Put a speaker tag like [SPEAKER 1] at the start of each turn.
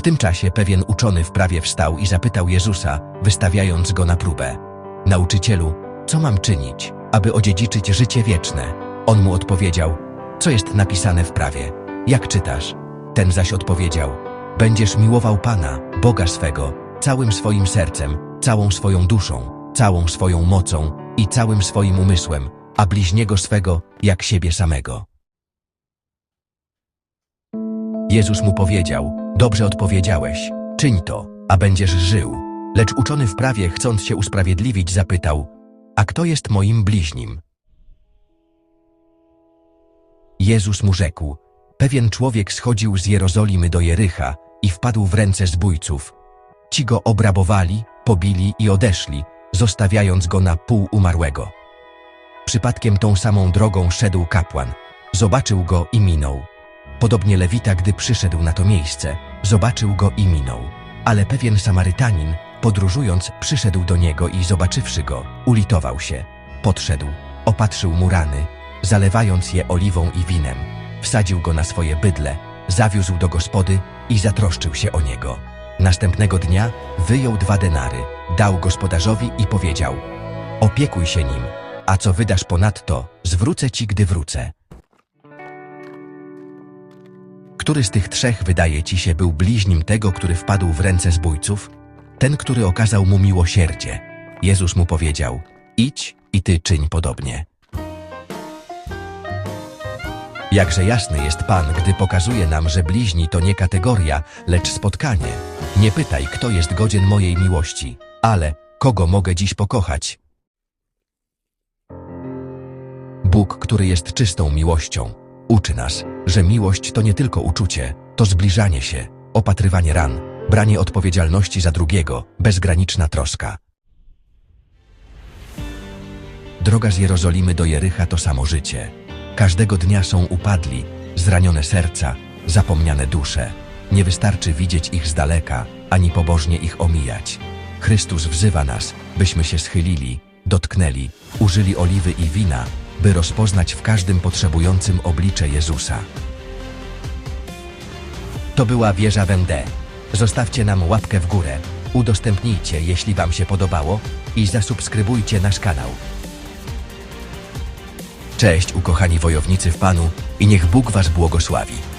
[SPEAKER 1] W tym czasie pewien uczony w prawie wstał i zapytał Jezusa, wystawiając go na próbę: Nauczycielu, co mam czynić, aby odziedziczyć życie wieczne? On mu odpowiedział: Co jest napisane w prawie? Jak czytasz? Ten zaś odpowiedział: Będziesz miłował Pana, Boga swego, całym swoim sercem, całą swoją duszą, całą swoją mocą i całym swoim umysłem, a bliźniego swego jak siebie samego. Jezus mu powiedział: Dobrze odpowiedziałeś, czyń to, a będziesz żył. Lecz uczony w prawie, chcąc się usprawiedliwić, zapytał: A kto jest moim bliźnim? Jezus mu rzekł: Pewien człowiek schodził z Jerozolimy do Jericha i wpadł w ręce zbójców. Ci go obrabowali, pobili i odeszli, zostawiając go na pół umarłego. Przypadkiem tą samą drogą szedł kapłan. Zobaczył go i minął. Podobnie Lewita, gdy przyszedł na to miejsce, zobaczył go i minął. Ale pewien Samarytanin, podróżując, przyszedł do niego i zobaczywszy go, ulitował się. Podszedł, opatrzył mu rany, zalewając je oliwą i winem. Wsadził go na swoje bydle, zawiózł do gospody i zatroszczył się o niego. Następnego dnia wyjął dwa denary, dał gospodarzowi i powiedział: Opiekuj się nim, a co wydasz ponadto, zwrócę ci, gdy wrócę. Który z tych trzech wydaje ci się był bliźnim tego, który wpadł w ręce zbójców? Ten, który okazał mu miłosierdzie. Jezus mu powiedział: Idź i ty czyń podobnie. Jakże jasny jest Pan, gdy pokazuje nam, że bliźni to nie kategoria, lecz spotkanie. Nie pytaj, kto jest godzien mojej miłości, ale kogo mogę dziś pokochać. Bóg, który jest czystą miłością, uczy nas, że miłość to nie tylko uczucie, to zbliżanie się, opatrywanie ran, branie odpowiedzialności za drugiego, bezgraniczna troska. Droga z Jerozolimy do Jericha to samo życie. Każdego dnia są upadli, zranione serca, zapomniane dusze. Nie wystarczy widzieć ich z daleka, ani pobożnie ich omijać. Chrystus wzywa nas, byśmy się schylili, dotknęli, użyli oliwy i wina, by rozpoznać w każdym potrzebującym oblicze Jezusa. To była wieża Wende. Zostawcie nam łapkę w górę, udostępnijcie, jeśli Wam się podobało i zasubskrybujcie nasz kanał. Cześć, ukochani wojownicy w Panu i niech Bóg Was błogosławi.